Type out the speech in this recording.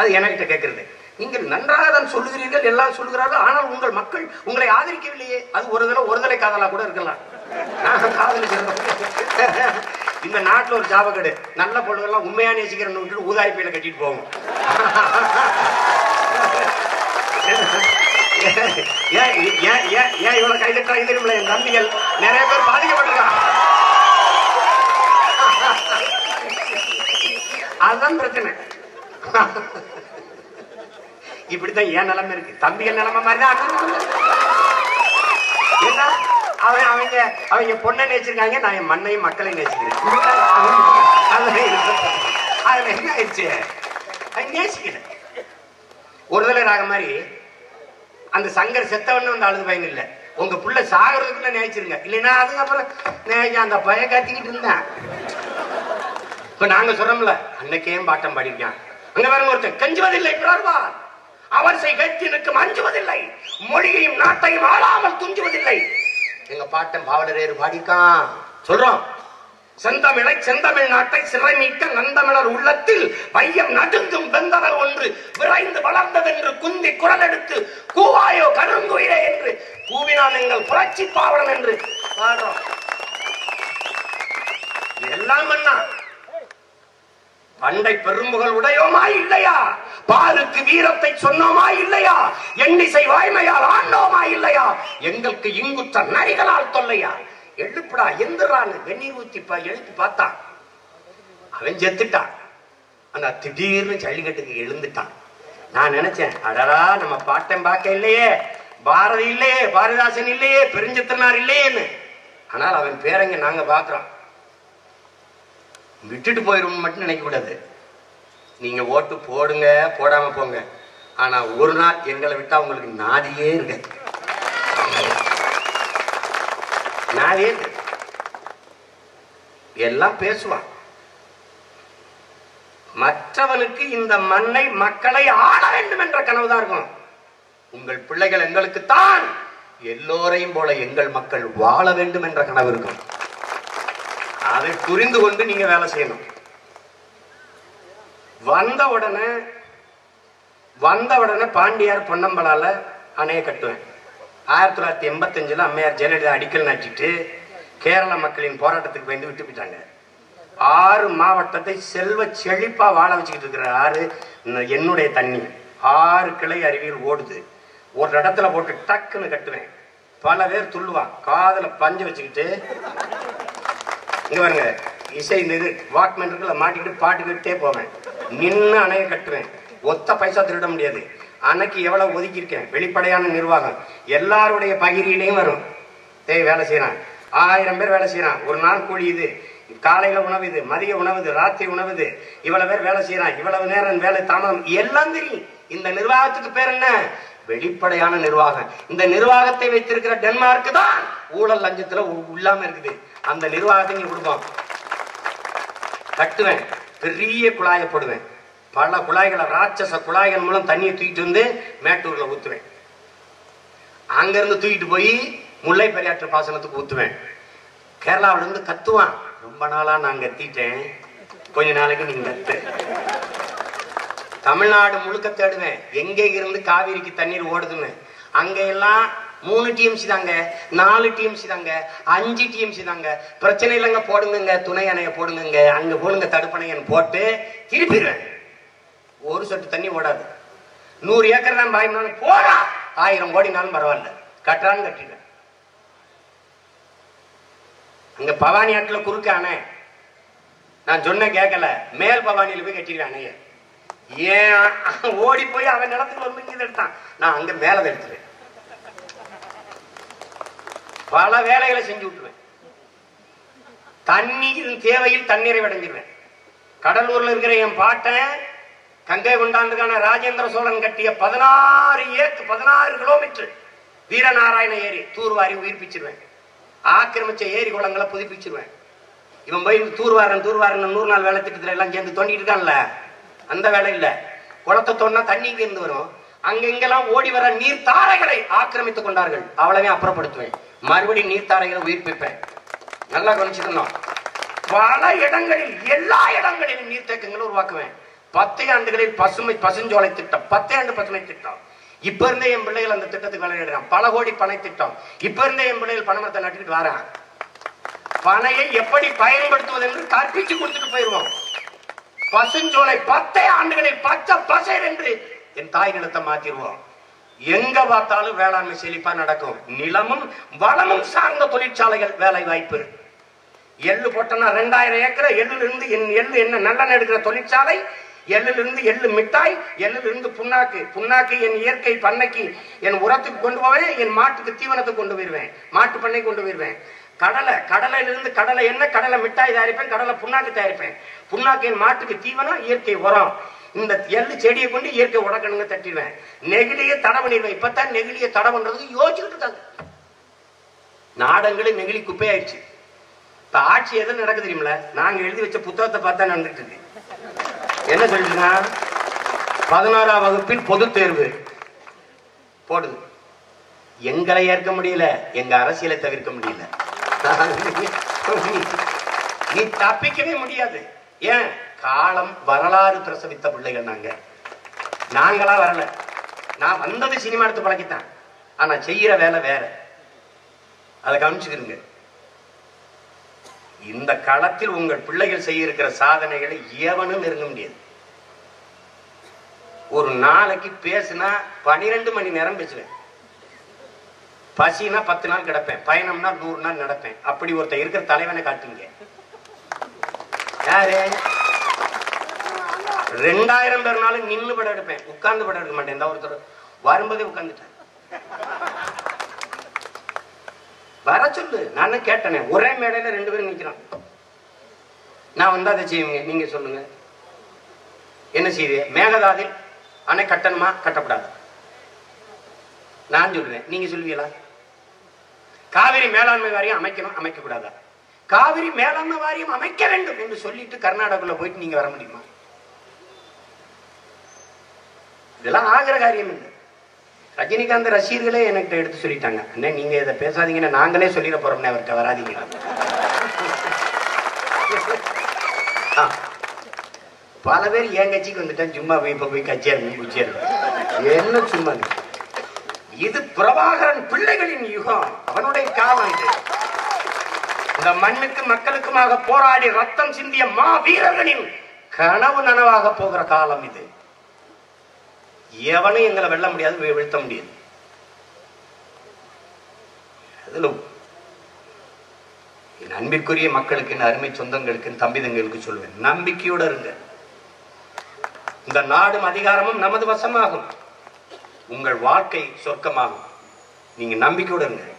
அது என்கிட்ட கேட்கறது. நீங்கள் நன்றாக தான் சொல்லுகிறீர்கள் எல்லாம் சொல்லுகிறார்கள் ஆனால் உங்கள் மக்கள் உங்களை ஆதரிக்கவில்லையே. அது ஒரு தடவை ஒரு தலை காதலா கூட இருக்கலாம். நான் இந்த நாட்டில் ஒரு ஜாபகடு நல்ல பொண்ணுங்கள்லாம் உண்மையா நேசிக்கிறேன்னு விட்டுட்டு ஊதாரிப்பையில கட்டிட்டு போவோம். ஏன் ஏன் ஏன் ஏன் இவ்வளவு கை தெரியுமில்ல என் தம்பிகள். நிறைய பேர் பாதிக்கப்பட்டிருக்காங்க. அதுதான் பிரச்சனை. இப்படித்தான் என் நிலைமை இருக்கு. தம்பிகள் நிலைமை மாதிரி தான் அவன் அவங்க அவங்க பொண்ணை நேச்சிருக்காங்க நான் என் மண்ணையும் மக்களையும் நேசிக்கிறேன் அதுல என்ன ஆயிடுச்சு? நேசிக்கிறேன் ஒரு தடவை ராக மாதிரி அந்த சங்கர் செத்தவன்னு வந்து அழுது பயன் இல்லை. உங்க புள்ள சாகிறதுக்குள்ள நினைச்சிருங்க. இல்லைன்னா அதுக்கப்புறம் அந்த பய காத்திக்கிட்டு இருந்தேன். இப்ப நாங்க சொல்றோம்ல அன்னைக்கே பாட்டம் பாடிருக்கான் அங்க ஒருத்தன் கெஞ்சுவதில்லை பிறர்வார். அவர் செய் நிற்கும் அஞ்சுவதில்லை. மொழியையும் நாட்டையும் ஆளாமல் துஞ்சுவதில்லை. எங்க பாட்டன் பாவலரேறு பாடிக்கான் சொல்றோம் செந்தமிழை செந்தமிழ் நாட்டை சிறை மீட்க நந்தமிழர் உள்ளத்தில் மையம் நடுங்கும் வெந்தவர் ஒன்று விரைந்து வளர்ந்ததென்று குந்தி குரல் எடுத்து கூவாயோ கருங்குயிலே என்று கூவினான் எங்கள் புரட்சி பாவலன் என்று. பாடுறோம். எல்லாம் என்ன பண்டை பெரும்புகள் உடையோமா இல்லையா? பாருக்கு வீரத்தை சொன்னோமா இல்லையா? எண்ணிசை வாய்மையால் ஆண்டோமா இல்லையா? எங்களுக்கு இங்குற்ற நரிகளால் தொல்லையா? எழுப்புடா எந்திரான்னு வெந்நீர் ஊத்தி பா எழுப்பி பார்த்தான். அவன் செத்துட்டான். ஆனா திடீர்னு ஜல்லிக்கட்டுக்கு எழுந்துட்டான். நான் நினைச்சேன் அடரா நம்ம பாட்டன் பார்க்க இல்லையே. பாரதி இல்லையே பாரதிதாசன் இல்லையே பெருஞ்சத்தனார் இல்லையேன்னு. ஆனால் அவன் பேரங்க நாங்க பாக்குறோம். விட்டுட்டு போயிடும் மட்டும் நினைக்கக்கூடாது நீங்க ஓட்டு போடுங்க போடாம போங்க. ஆனா ஒரு நாள் எங்களை விட்டா உங்களுக்கு நாதியே இருக்கு நாதியே இருக்கு எல்லாம் பேசுவான். மற்றவனுக்கு இந்த மண்ணை மக்களை ஆள வேண்டும் என்ற கனவுதான் இருக்கும். உங்கள் பிள்ளைகள் எங்களுக்கு தான் எல்லோரையும் போல எங்கள் மக்கள் வாழ வேண்டும் என்ற கனவு இருக்கும். அதை புரிந்து கொண்டு நீங்க வேலை செய்யணும். வந்த உடனே வந்த உடனே பாண்டியார் பொன்னம்பலால அணைய கட்டுவேன். ஆயிரத்தி தொள்ளாயிரத்தி எண்பத்தஞ்சுல அம்மையார் ஜெயலலிதா அடிக்கல் நாட்டிட்டு கேரள மக்களின் போராட்டத்துக்கு பயந்து விட்டு போயிட்டாங்க. ஆறு மாவட்டத்தை செல்வ செழிப்பா வாழ வச்சுக்கிட்டு இருக்கிற ஆறு என்னுடைய தண்ணி. ஆறு கிளை அருவியில் ஓடுது. ஒரு இடத்துல போட்டு டக்குன்னு கட்டுவேன். பல பேர் துள்ளுவான் காதுல பஞ்சு வச்சுக்கிட்டு இங்கே பாருங்க இசை இந்த இது வாக்மேன் இருக்குல்ல மாட்டிக்கிட்டு பாட்டு கேட்டே போவேன். நின்று அணைய கட்டுவேன். ஒத்த பைசா திருட முடியாது. அன்னைக்கு எவ்வளோ ஒதுக்கியிருக்கேன்? வெளிப்படையான நிர்வாகம். எல்லாருடைய பகிரியிலையும் வரும். தேய் வேலை செய்கிறான் ஆயிரம் பேர் வேலை செய்கிறான் ஒரு நாள் கூலி இது காலையில் உணவு இது மதிய உணவு இது ராத்திரி உணவு இது. இவ்வளவு பேர் வேலை செய்கிறான் இவ்வளவு நேரம் வேலை தாமதம். எல்லாம் தெரியும். இந்த நிர்வாகத்துக்கு பேர் என்ன? வெளிப்படையான நிர்வாகம். இந்த நிர்வாகத்தை வைத்திருக்கிற டென்மார்க் தான் ஊழல் லஞ்சத்துல உள்ளாம இருக்குது. அந்த நிர்வாகத்தை நீ கொடுப்போம் கட்டுவேன். பெரிய குழாயை போடுவேன். பல குழாய்களை ராட்சச குழாய்கள் மூலம் தண்ணியை தூக்கிட்டு வந்து மேட்டூர்ல ஊத்துவேன். அங்கிருந்து தூக்கிட்டு போய் முல்லை பெரியாற்று பாசனத்துக்கு ஊத்துவேன். கேரளாவுல இருந்து கத்துவான். ரொம்ப நாளா நான் கத்திட்டேன். கொஞ்ச நாளைக்கு நீங்க கத்து. தமிழ்நாடு முழுக்க தேடுவேன். எங்கே இருந்து காவிரிக்கு தண்ணீர் ஓடுதுன்னு. அங்கெல்லாம் மூணு டிஎம்சி தாங்க நாலு டிஎம்சி தாங்க அஞ்சு டிஎம்சி தாங்க. பிரச்சனை இல்லைங்க போடுங்க துணை அணையை போடுங்க அங்க போடுங்க தடுப்பணையன் போட்டு திருப்பிடுவேன். ஒரு சொட்டு தண்ணி ஓடாது. நூறு ஏக்கர் தான் பாய்னாலும் போடா! ஆயிரம் கோடினாலும் பரவாயில்ல. கட்டுறான்னு கட்டிடுவேன். அங்க பவானி ஆட்டில் குறுக்க அணை. நான் சொன்ன கேட்கல. மேல் பவானியில் போய் கட்டிடுவேன் அணையை. ஏன்? ஓடி போய் அவன் நிலத்துக்கு வந்து எடுத்தான். நான் அங்க மேலே எடுத்துருவேன் பல வேலைகளை செஞ்சு விட்டுருவேன். தண்ணீர் தேவையில் தண்ணீரை அடைஞ்சிருவேன் கடலூர்ல இருக்கிற என் பாட்டன் கங்கை கொண்டாண்டுக்கான ராஜேந்திர சோழன் கட்டிய பதினாறு ஏக்கு பதினாறு கிலோமீட்டர் வீரநாராயண ஏரி தூர்வாரி உயிர்ப்பிச்சிருவேன். ஆக்கிரமிச்ச ஏரி குளங்களை புதுப்பிச்சிருவேன். இவன் போய் தூர்வாரன் தூர்வாரன் நூறு நாள் வேலை திட்டத்துல எல்லாம் சேர்ந்து தோண்டிட்டு இருக்கான்ல. அந்த வேலை இல்ல. குளத்தை தோணா தண்ணி இருந்து வரும். அங்க இங்கெல்லாம் ஓடி வர நீர் தாரைகளை ஆக்கிரமித்துக் கொண்டார்கள். அவ்வளவே அப்புறப்படுத்துவேன். மறுபடியும் நீர் தாரைகளை உயிர்ப்பிப்பேன் நல்லா கவனிச்சுக்கணும். பல இடங்களில் எல்லா இடங்களிலும் நீர்த்தேக்கங்களை உருவாக்குவேன். பத்தே ஆண்டுகளில் பசுமை பசுஞ்சோலை திட்டம். பத்தே ஆண்டு பசுமை திட்டம். இப்ப இருந்தே என் பிள்ளைகள் அந்த திட்டத்துக்கு விளையாடுறான் பல கோடி பனை திட்டம். இப்ப இருந்தே என் பிள்ளைகள் பணமரத்தை நட்டுக்கிட்டு வரான் பனையை எப்படி பயன்படுத்துவது என்று கற்பிச்சு கொடுத்துட்டு போயிருவோம். பசுஞ்சோலை பத்தே ஆண்டுகளில் பச்சை பசேர் என்று என் தாய் நிலத்தை மாத்திடுவோம் எங்க பார்த்தாலும் வேளாண்மை செழிப்பா நடக்கும். நிலமும் வளமும் சார்ந்த தொழிற்சாலைகள் வேலை வாய்ப்பு. எள்ளு போட்டோம்னா ரெண்டாயிரம் ஏக்கர் எள்ளுல இருந்து என் எள்ளு என்ன நல்லெண்ணெய் எடுக்கிற தொழிற்சாலை? எள்ளுல இருந்து எள்ளு மிட்டாய் எள்ளுல இருந்து புண்ணாக்கு. புண்ணாக்கு என் இயற்கை பண்ணைக்கு என் உரத்துக்கு கொண்டு போவேன் என் மாட்டுக்கு தீவனத்துக்கு கொண்டு போயிருவேன். மாட்டு பண்ணை கொண்டு போயிருவேன். கடலை கடலையிலிருந்து கடலை என்ன? கடலை மிட்டாய் தயாரிப்பேன் கடலை புண்ணாக்கு தயாரிப்பேன். புண்ணாக்கு என் மாட்டுக்கு தீவனம் இயற்கை உரம். இந்த எள்ளு செடியை கொண்டு இயற்கை உடக்கணுங்க தட்டிடுவேன். நெகிழியை தடை பண்ணிடுவேன் இப்பத்தான் நெகிழியை தடை பண்றது யோசிச்சுட்டு இருக்காங்க நெகிழி குப்பையாயிடுச்சு. இப்ப ஆட்சி எது நடக்க தெரியுமில நாங்க எழுதி வச்ச புத்தகத்தை பார்த்தா நடந்துட்டு இருக்கு என்ன சொல்லிட்டுனா பதினாறாம் வகுப்பின் பொது தேர்வு. போடுது. எங்களை ஏற்க முடியல எங்க அரசியலை தவிர்க்க முடியல. நீ தப்பிக்கவே முடியாது. ஏன்? காலம் வரலாறு பிரசவித்த பிள்ளைகள் நாங்க. நாங்களா வரல. நான் வந்தது சினிமா எடுத்து பழக்கித்தான் ஆனா செய்யற வேலை வேற. அதை கவனிச்சுக்கிறீங்க இந்த களத்தில் உங்கள் பிள்ளைகள் செய்ய இருக்கிற சாதனைகளை எவனும் நெருங்க முடியாது. ஒரு நாளைக்கு பேசுனா பனிரெண்டு மணி நேரம் பேசுவேன். பசினா பத்து நாள் கிடப்பேன். பயணம்னா நூறு நாள் நடப்பேன். அப்படி ஒருத்தர் இருக்கிற தலைவனை காட்டுங்க. யாரு? ரெண்டாயிரம் பேர் நாளும் நின்னு படம் எடுப்பேன். உட்கார்ந்து படம் எடுக்க மாட்டேன். இந்த ஒருத்தர் வரும்போதே உட்கார்ந்துட்டேன் வர சொல்லு. நானும் கேட்டேனே. ஒரே மேடையில ரெண்டு பேரும் நிக்கிறான். நான் வந்தா அதை செய்வீங்க. நீங்க சொல்லுங்க. என்ன செய்வீங்க மேகதாதில் அணை கட்டணுமா? கட்டப்படாது. நான் சொல்லுவேன். நீங்க சொல்லுவீங்களா காவிரி மேலாண்மை வாரியம் அமைக்கணும் அமைக்க கூடாதா காவிரி மேலாண்மை வாரியம் அமைக்க வேண்டும் என்று சொல்லிட்டு கர்நாடகாக்குள்ள போயிட்டு நீங்க வர முடியுமா? இதெல்லாம் ஆகிற காரியம் இல்லை ரஜினிகாந்த் ரசிகர்களே என்கிட்ட எடுத்து சொல்லிட்டாங்க. அண்ணே நீங்க இதை பேசாதீங்கன்னு நாங்களே சொல்லிட போறோம்னே அவர்கிட்ட வராதீங்க. ஆ. பல பேர் என் கட்சிக்கு வந்துட்டேன். சும்மா போய் இப்ப போய் கட்சியா இருந்து என்ன சும்மா? இது? பிரபாகரன் பிள்ளைகளின் யுகம். அவனுடைய காலம் இது. இந்த மண்ணுக்கு மக்களுக்குமாக போராடி ரத்தம் சிந்திய மா வீரர்களின் கனவு நனவாக போகிற காலம் இது. எவனும் எங்களை வெல்ல முடியாது வீழ்த்த முடியாது. அதுல என் அன்பிற்குரிய மக்களுக்கு என் அருமை சொந்தங்களுக்கு தம்பிதங்களுக்கு சொல்லுவேன் நம்பிக்கையோட இருங்க. இந்த நாடும் அதிகாரமும் நமது வசமாகும். உங்கள் வாழ்க்கை சொர்க்கமாகும். நீங்க நம்பிக்கையுடன் இருங்க